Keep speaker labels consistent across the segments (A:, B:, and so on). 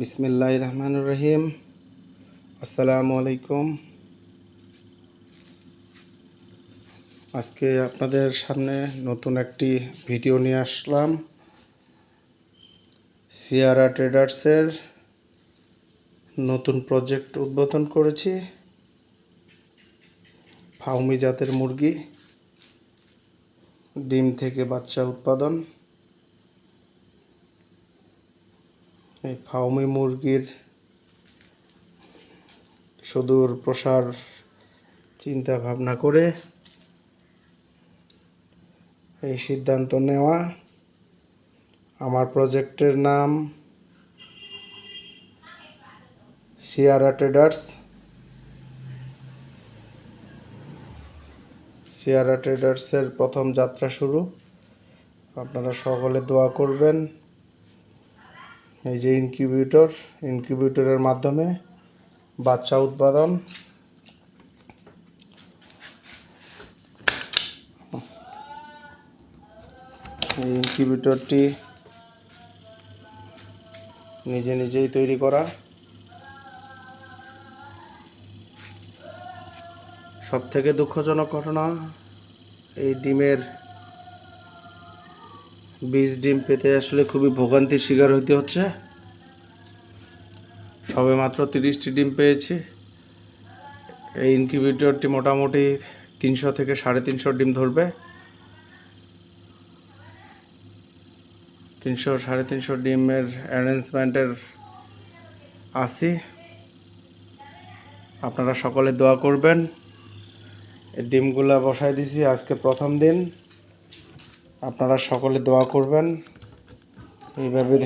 A: বিসমিল্লাহ রহমান রহিম আসসালামু আলাইকুম আজকে আপনাদের সামনে নতুন একটি ভিডিও নিয়ে আসলাম। সিয়ারা ট্রেডার্সের নতুন প্রজেক্ট উদ্বোধন করেছি। ফাউমি জাতের মুরগি, ডিম থেকে বাচ্চা উৎপাদন। এই ফাউমি মুরগির সুদূর প্রসার চিন্তা ভাবনা করে এই সিদ্ধান্ত নেওয়া। আমার প্রজেক্টের নাম সিয়ারা ট্রেডার্স সিয়ারা ট্রেডার্সের প্রথম যাত্রা শুরু। আপনারা সকলে দোয়া করবেন। এই যে ইনকিউবেটর ইনকিউবেটরের মাধ্যমে বাচ্চা উৎপাদন। এই ইনকিউবেটরটি নিজে নিজেই তৈরি করা। সব থেকে দুঃখজনক ঘটনা, এই ডিমের বীজ, ডিম পেতে আসলে খুবই ভোগান্তির শিকার হইতে হচ্ছে। সবে মাত্র তিরিশটি ডিম পেয়েছি। এই ইনকিউবেটরটি মোটামুটি তিনশো থেকে সাড়ে তিনশো ডিম ধরবে। তিনশো, সাড়ে তিনশো ডিমের অ্যারেঞ্জমেন্টের আসি আপনারা সকলে দোয়া করবেন। ডিমগুলা বসাই দিছি আজকে প্রথম দিন। আপনারা সকলে দোয়া করবেন। এইভাবে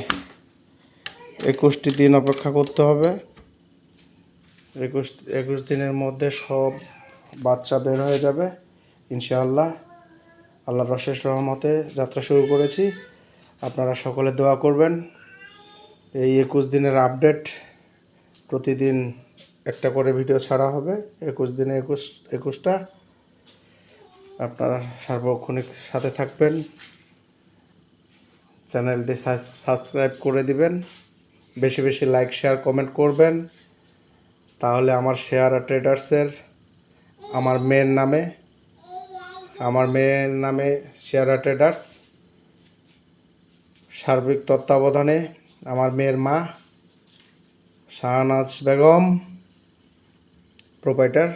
A: একুশটি দিন অপেক্ষা করতে হবে। একুশ একুশ দিনের মধ্যে সব বাচ্চা বের হয়ে যাবে, ইনশাআল্লাহ। আল্লাহ রশেষ রহমতে যাত্রা শুরু করেছি। আপনারা সকলে দোয়া করবেন। এই একুশ দিনের আপডেট প্রতিদিন একটা করে ভিডিও ছাড়া হবে। একুশ দিনে একুশ একুশটা আপনারা সার্বক্ষণিক সাথে থাকবেন। চ্যানেলটি সাবস্ক্রাইব করে দিবেন। বেশি বেশি লাইক, শেয়ার, কমেন্ট করবেন। তাহলে আমার শেয়ার ট্রেডার্সের আমার মেয়ের নামে, আমার মেয়ের নামে শেয়ার ট্রেডার্স, সার্বিক তত্ত্বাবধানে আমার মেয়ের মা, শাহনাজ বেগম, প্রোপাইটার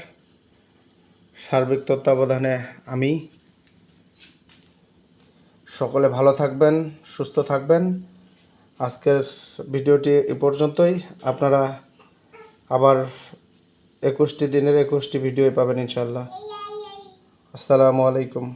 A: সার্বিক তত্ত্বাবধানে আমি। সকলে ভালো থাকবেন, সুস্থ থাকবেন। আজকের ভিডিওটি এ পর্যন্তই। আপনারা আবার একুশটি দিনের একুশটি ভিডিও পাবেন ইনশাল্লাহ আসসালামু আলাইকুম।